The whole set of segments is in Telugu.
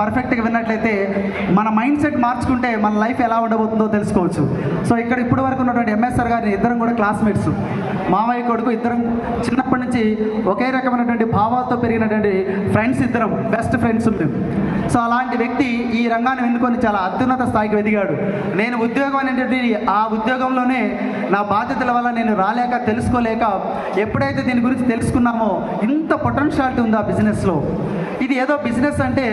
పర్ఫెక్ట్గా విన్నట్లయితే మన మైండ్ సెట్ మార్చుకుంటే మన లైఫ్ ఎలా ఉండబోతుందో తెలుసుకోవచ్చు. సో ఇక్కడ ఇప్పటి వరకు ఉన్నటువంటి ఎంఎస్ఆర్ గారిని ఇద్దరం కూడా క్లాస్మేట్స్ మామయ్య కొడుకు ఇద్దరం చిన్నప్పటి నుంచి ఒకే రకమైనటువంటి భావాలతో పెరిగినటువంటి ఫ్రెండ్స్ ఇద్దరం బెస్ట్ ఫ్రెండ్స్ మేము సో అలాంటి వ్యక్తి ఈ రంగాన్ని ఎన్నుకొని చాలా అత్యున్నత స్థాయికి ఎదిగాడు నేను ఉద్యోగం అనేటువంటి ఆ ఉద్యోగంలోనే నా బాధ్యతల వల్ల నేను రాలేక తెలుసుకోలేక ఎప్పుడైతే దీని గురించి తెలుసుకున్నామో ఇంత పొటెన్షియాలిటీ ఉంది ఆ బిజినెస్లో ఇది ఏదో బిజినెస్ అంటే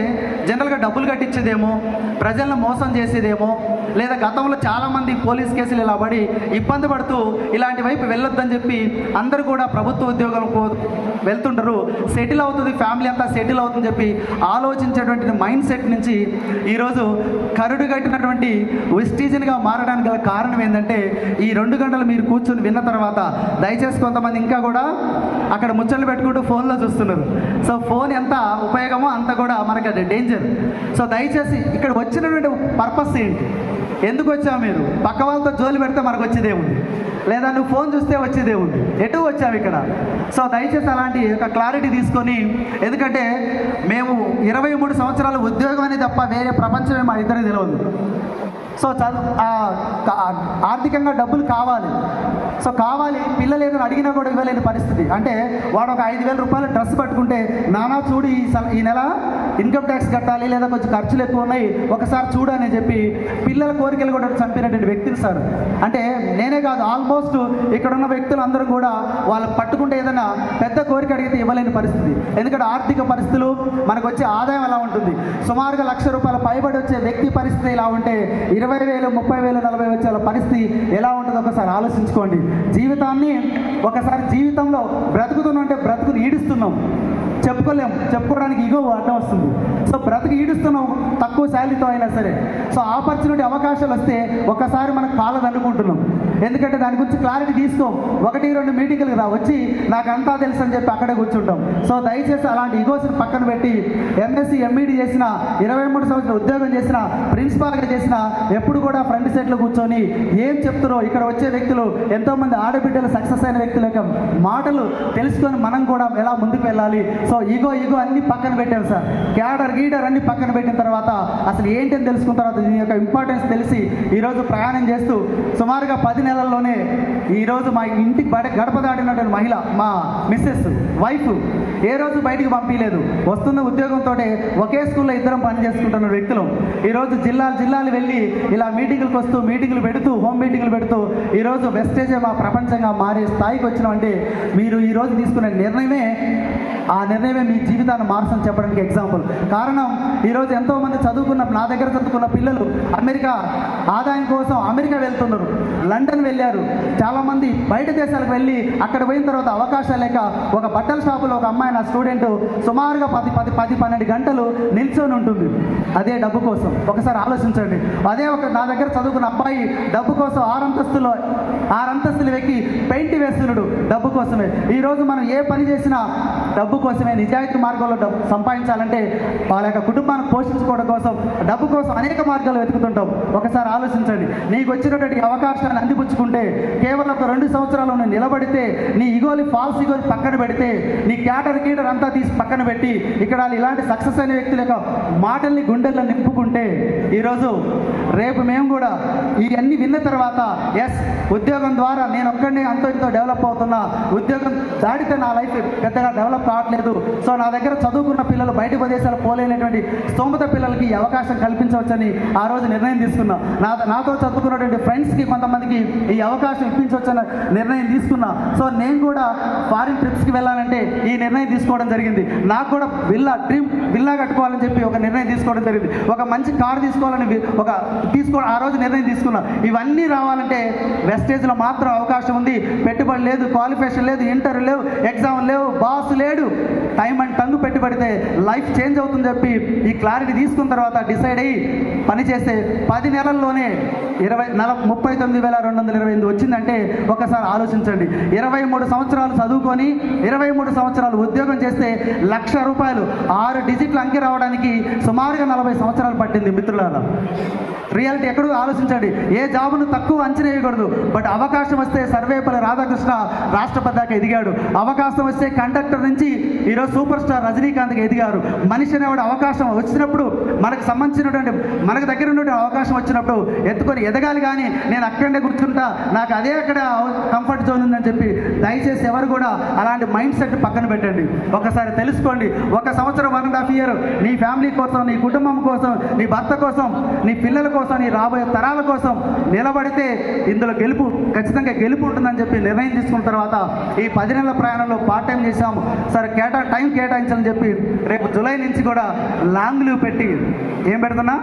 జనరల్గా డబ్బులు కట్టించేదేమో ప్రజలను మోసం చేసేదేమో లేదా గతంలో చాలామంది పోలీస్ కేసులు ఇలా పడి ఇబ్బంది పడుతూ ఇలాంటి వైపు వెళ్ళొద్దని చెప్పి అందరూ కూడా ప్రభుత్వ ఉద్యోగం వెళ్తుంటారు సెటిల్ అవుతుంది ఫ్యామిలీ అంతా సెటిల్ అవుతుందని చెప్పి ఆలోచించేటువంటి మైండ్ సెట్ నుంచి ఈరోజు కరుడు కట్టినటువంటి విస్టీజన్గా మారడానికి గల కారణం ఏంటంటే ఈ రెండు గంటలు మీరు కూర్చొని విన్న తర్వాత దయచేసి కొంతమంది ఇంకా కూడా అక్కడ ముచ్చట్లు పెట్టుకుంటూ ఫోన్లో చూస్తున్నారు. సో ఫోన్ ఎంత ఉపయోగమో అంత కూడా మనకి అది డేంజర్ సో దయచేసి ఇక్కడ వచ్చినటువంటి పర్పస్ ఏంటి? ఎందుకు వచ్చావు మీరు? పక్క వాళ్ళతో జోలి పెడితే మనకు వచ్చేదే ఉంది. లేదా నువ్వు ఫోన్ చూస్తే వచ్చేదే ఉంది. ఎటు వచ్చావు ఇక్కడ? సో దయచేసి అలాంటి ఒక క్లారిటీ తీసుకొని ఎందుకంటే మేము ఇరవై మూడు సంవత్సరాలు ఉద్యోగం అనేది తప్ప వేరే ప్రపంచమే మా ఇద్దరికి తెలియదు. సో ఆర్థికంగా డబ్బులు కావాలి. సో కావాలి పిల్లలు ఏదైనా అడిగినా కూడా ఇవ్వలేని పరిస్థితి. అంటే వాడు ఒక ఐదు వేల రూపాయలు డ్రెస్ పట్టుకుంటే నానా చూడు ఈ సల- ఈ నెల ఇన్కమ్ ట్యాక్స్ కట్టాలి లేదా కొంచెం ఖర్చులు ఎక్కువ ఉన్నాయి ఒకసారి చూడు అని చెప్పి పిల్లల కోరికలు కూడా చంపినటువంటి వ్యక్తిని సార్. అంటే నేనే కాదు ఆల్మోస్ట్ ఇక్కడ ఉన్న వ్యక్తులు అందరూ కూడా వాళ్ళు పట్టుకుంటే ఏదైనా పెద్ద కోరిక అడిగితే ఇవ్వలేని పరిస్థితి. ఎందుకంటే ఆర్థిక పరిస్థితులు మనకు వచ్చే ఆదాయం ఎలా ఉంటుంది. సుమారుగా లక్ష రూపాయల పైబడి వచ్చే వ్యక్తి పరిస్థితి ఇలా ఉంటే ఇరవై ఇరవై వేలు ముప్పై వేలు నలభై వచ్చేల పరిస్థితి ఎలా ఉంటుందో ఒకసారి ఆలోచించుకోండి. జీవితాన్ని ఒకసారి జీవితంలో బ్రతుకుతున్నంటే అంటే బ్రతుకుని ఈడుస్తున్నాం. చెప్పుకోలేం. చెప్పుకోవడానికి ఇగో అడ్డం వస్తుంది. సో బ్రతికి ఈడుస్తున్నాం తక్కువ శాలరీతో అయినా సరే. సో ఆపర్చునిటీ అవకాశాలు వస్తే ఒక్కసారి మనం కాళ్ళ అనుకుంటున్నాం ఎందుకంటే దాని గురించి క్లారిటీ తీసుకోం. ఒకటి రెండు మీటింగ్లకు రా. వచ్చి నాకు అంతా తెలుసు అని చెప్పి అక్కడే కూర్చుంటాం. సో దయచేసి అలాంటి ఈగోస్ని పక్కన పెట్టి ఎంఎస్సీ ఎంఈడి చేసిన ఇరవై మూడు సంవత్సరాలు ఉద్యోగం చేసిన ప్రిన్సిపాల్గా చేసిన ఎప్పుడు కూడా ఫ్రంట్ సెట్లో కూర్చొని ఏం చెప్తారో ఇక్కడ వచ్చే వ్యక్తులు ఎంతోమంది ఆడబిడ్డలు సక్సెస్ అయిన వ్యక్తుల యొక్క మాటలు తెలుసుకొని మనం కూడా ఎలా ముందుకు వెళ్ళాలి. సో ఈగో ఈగో అన్ని పక్కన పెట్టాం సార్. క్యాడర్ గీడర్ అన్ని పక్కన పెట్టిన తర్వాత అసలు ఏంటని తెలుసుకున్న తర్వాత దీని యొక్క ఇంపార్టెన్స్ తెలిసి ఈరోజు ప్రయాణం చేస్తూ సుమారుగా పది నెలల్లోనే ఈరోజు మా ఇంటికి బయట గడప దాటినటువంటి మహిళ మా మిస్సెస్ వైఫ్ ఏ రోజు బయటికి పంపించలేదు. వస్తున్న ఉద్యోగంతో ఒకే స్కూల్లో ఇద్దరం పని చేసుకుంటున్న వ్యక్తులు. ఈరోజు జిల్లాలు జిల్లాలు వెళ్ళి ఇలా మీటింగులకు వస్తూ మీటింగులు పెడుతూ హోమ్ మీటింగులు పెడుతూ ఈరోజు వెస్టేజే మా ప్రపంచంగా మారే స్థాయికి వచ్చినామంటే మీరు ఈరోజు తీసుకునే నిర్ణయమే ఆ నిర్ణయమే మీ జీవితాన్ని మార్చని చెప్పడానికి ఎగ్జాంపుల్ కారణం ఈరోజు ఎంతోమంది చదువుకున్న నా దగ్గర చదువుకున్న పిల్లలు అమెరికా ఆదాయం కోసం అమెరికా వెళ్తున్నారు లండన్ వెళ్ళారు. చాలామంది బయట దేశాలకు వెళ్ళి అక్కడ పోయిన తర్వాత అవకాశాలు లేక ఒక బట్టల షాపులో ఒక అమ్మాయి నా స్టూడెంట్ సుమారుగా పది పది పది పన్నెండు గంటలు నిల్చొని ఉంటుంది. అదే డబ్బు కోసం. ఒకసారి ఆలోచించండి. అదే ఒక నా దగ్గర చదువుకున్న అబ్బాయి డబ్బు కోసం ఆరంతస్తులో ఆరంతస్తులు వెక్కి పెయింట్ వేస్తున్నాడు డబ్బు కోసమే. ఈరోజు మనం ఏ పని చేసినా డబ్బు కోసమే నిజాయితీ మార్గంలో డబ్బు సంపాదించాలంటే వాళ్ళ యొక్క కుటుంబాన్ని పోషించుకోవడం కోసం డబ్బు కోసం అనేక మార్గాలు వెతుకుతుంటాం ఒకసారి ఆలోచించండి. నీకు వచ్చినటువంటి అవకాశాన్ని అందిపుచ్చుకుంటే కేవలం ఒక రెండు సంవత్సరాలు నువ్వు నిలబడితే నీ ఇగోలి ఫాల్స్ ఇగోలి పక్కన పెడితే నీ క్యాటర్ గీటర్ అంతా తీసి పక్కన పెట్టి ఇక్కడ ఇలాంటి సక్సెస్ అయిన వ్యక్తుల యొక్క మాటల్ని గుండెల్లో నింపుకుంటే ఈరోజు రేపు మేము కూడా ఇవన్నీ విన్న తర్వాత ఎస్ ఉద్యోగం ద్వారా నేను ఒక్కడిని అంతో ఇంతో డెవలప్ అవుతున్నా. ఉద్యోగం దాడితే నా లైఫ్ పెద్దగా డెవలప్ కావట్లేదు సో నా దగ్గర చదువుకున్న పిల్లలు బయట ప్రదేశాలు పోలేనటువంటి స్తోమత పిల్లలకి అవకాశం కల్పించవచ్చని ఆ రోజు నిర్ణయం తీసుకున్నా. నా నాతో చదువుకున్నటువంటి ఫ్రెండ్స్కి కొంతమందికి ఈ అవకాశం ఇప్పించవచ్చని నిర్ణయం తీసుకున్నా. సో నేను కూడా ఫారిన్ ట్రిప్స్కి వెళ్ళాలంటే ఈ నిర్ణయం తీసుకోవడం జరిగింది. నాకు కూడా విల్లా డ్రీమ్ విల్లా కట్టుకోవాలని చెప్పి ఒక నిర్ణయం తీసుకోవడం జరిగింది. ఒక మంచి కార్ తీసుకోవాలని ఒక తీసుకో ఆ రోజు నిర్ణయం తీసుకున్నా. ఇవన్నీ రావాలంటే వెస్టేజ్లో మాత్రం అవకాశం ఉంది. పెట్టుబడి లేదు క్వాలిఫికేషన్ లేదు ఇంటర్ లేవు ఎగ్జామ్ లేవు బాస్ లేడు. టైం అండ్ టంగు పెట్టుబడితే లైఫ్ చేంజ్ అవుతుంది చెప్పి ఈ క్లారిటీ తీసుకున్న తర్వాత డిసైడ్ అయ్యి పనిచేస్తే పది నెలల్లోనే ఇరవై నల ముప్పై తొమ్మిది వేల రెండు వందల ఇరవై ఎనిమిది వచ్చిందంటే ఒకసారి ఆలోచించండి. ఇరవై మూడు సంవత్సరాలు చదువుకొని ఇరవై మూడు సంవత్సరాలు ఉద్యోగం చేస్తే లక్ష రూపాయలు ఆరు డిజిట్లు అంకి రావడానికి సుమారుగా నలభై సంవత్సరాలు పట్టింది మిత్రులారా. రియాలిటీ ఎక్కడో ఆలోచించండి. ఏ జాబును తక్కువ అంచనా వేయకూడదు. బట్ అవకాశం వస్తే సర్వేపల్లి రాధాకృష్ణ రాష్ట్రపతి దాకా ఎదిగాడు. అవకాశం వస్తే కండక్టర్ నుంచి ఈరోజు సూపర్ స్టార్ రజనీకాంత్కి ఎదిగారు. మనిషి అనేవాడు అవకాశం వచ్చినప్పుడు మనకు సంబంధించినటువంటి మనకు దగ్గర ఉన్నటువంటి అవకాశం వచ్చినప్పుడు ఎత్తుకొని ఎదగాలి కానీ నేను అక్కడే కూర్చుంటా నాకు అదే అక్కడ కంఫర్ట్ జోన్ ఉందని చెప్పి దయచేసి ఎవరు కూడా అలాంటి మైండ్ సెట్ పక్కన పెట్టండి. ఒకసారి తెలుసుకోండి. ఒక సంవత్సరం వన్ అండ్ హాఫ్ ఇయర్ నీ ఫ్యామిలీ కోసం నీ కుటుంబం కోసం నీ భర్త కోసం నీ పిల్లల కోసం నీ రాబోయే తరాల కోసం నిలబడితే ఇందులో గెలుపు ఖచ్చితంగా గెలుపు ఉంటుందని చెప్పి నిర్ణయం తీసుకున్న తర్వాత ఈ పది నెలల ప్రయాణంలో పార్ట్ టైం చేశాము. సరే కేటా టైం కేటాయించాలని చెప్పి రేపు జూలై నుంచి కూడా లాంగ్ లీవ్ పెట్టి ఏం పెడుతున్నా?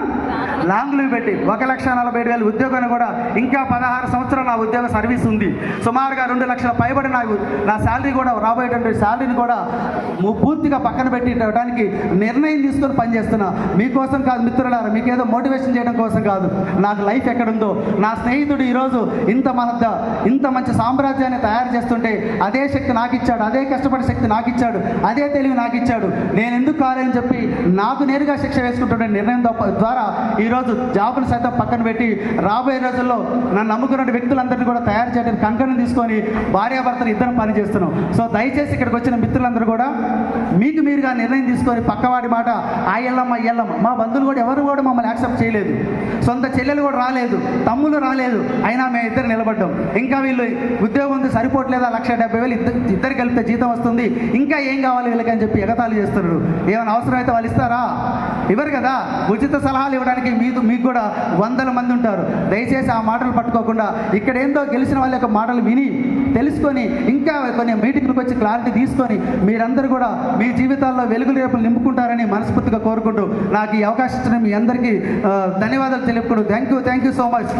లాంగ్ లీవ్ పెట్టి ఒక లక్ష నలభై ఏడు వేల ఉద్యోగాన్ని కూడా ఇంకా పదహారు సంవత్సరాలు నా ఉద్యోగ సర్వీస్ ఉంది. సుమారుగా రెండు లక్షల పైబడి నాకు నా శాలరీ కూడా రాబోయేటువంటి శాలరీని కూడా పూర్తిగా పక్కన పెట్టి నిర్ణయం తీసుకొని పనిచేస్తున్నా. మీకోసం కాదు మిత్రులారా మీకేదో మోటివేషన్ చేయడం కోసం కాదు. నాకు లైఫ్ ఎక్కడుందో నా స్నేహితుడు ఈరోజు ఇంత మహద్ద ఇంత మంచి సామ్రాజ్యాన్ని తయారు చేస్తుంటే అదే శక్తి నాకు ఇచ్చాడు అదే కష్టపడే శక్తి నాకు ఇచ్చాడు అదే తెలివి నాకు ఇచ్చాడు నేను ఎందుకు కాలేని చెప్పి నాకు నేరుగా శిక్ష వేసుకుంటుండే నిర్ణయం నిర్ణయం ద్వారా ఈరోజు జాబులు సైతం పక్కన పెట్టి రాబోయే రోజుల్లో నన్ను నమ్ముకున్న వ్యక్తులందరినీ కూడా తయారు చేయడానికి కంకణం తీసుకొని భార్యాభర్తలు ఇద్దరం పని చేస్తున్నాం సో దయచేసి ఇక్కడికి వచ్చిన మిత్రులందరూ కూడా మీకు మీరుగా నిర్ణయం తీసుకొని పక్కవాడి మాట ఆ ఎల్లమ్మ ఎల్లమ్మ. మా బంధువులు కూడా ఎవరు కూడా మమ్మల్ని యాక్సెప్ట్ చేయలేదు. సొంత చెల్లెలు కూడా రాలేదు తమ్ముళ్ళు రాలేదు. అయినా మేము ఇద్దరు నిలబడ్డాం. ఇంకా వీళ్ళు ఉద్యోగం ఉంది సరిపోవట్లేదా? లక్ష డెబ్బై వేలు ఇద్దరు ఇద్దరు కలిపితే జీతం వస్తుంది. ఇంకా ఏం కావాలి వీళ్ళకి అని చెప్పి ఎగతాళి చేస్తున్నారు. ఏమైనా అవసరం అయితే వాళ్ళు ఇస్తారా? ఇవ్వరు కదా. ఉచిత సలహాలు ఇవ్వడానికి మీకు మీకు కూడా వందల మంది ఉంటారు. దయచేసి ఆ మాటలు పట్టుకోకుండా ఇక్కడ ఏందో గెలిచిన వాళ్ళ యొక్క మాటలు విని తెలుసుకొని ఇంకా కొన్ని మీటింగ్లకు వచ్చి క్లారిటీ తీసుకొని మీరందరూ కూడా మీ జీవితాల్లో వెలుగు రేపులు నింపుకుంటారని మనస్ఫూర్తిగా కోరుకుంటూ నాకు ఈ అవకాశం ఇచ్చిన మీ అందరికీ ధన్యవాదాలు తెలుపుకుంటూ. Thank you thank you so much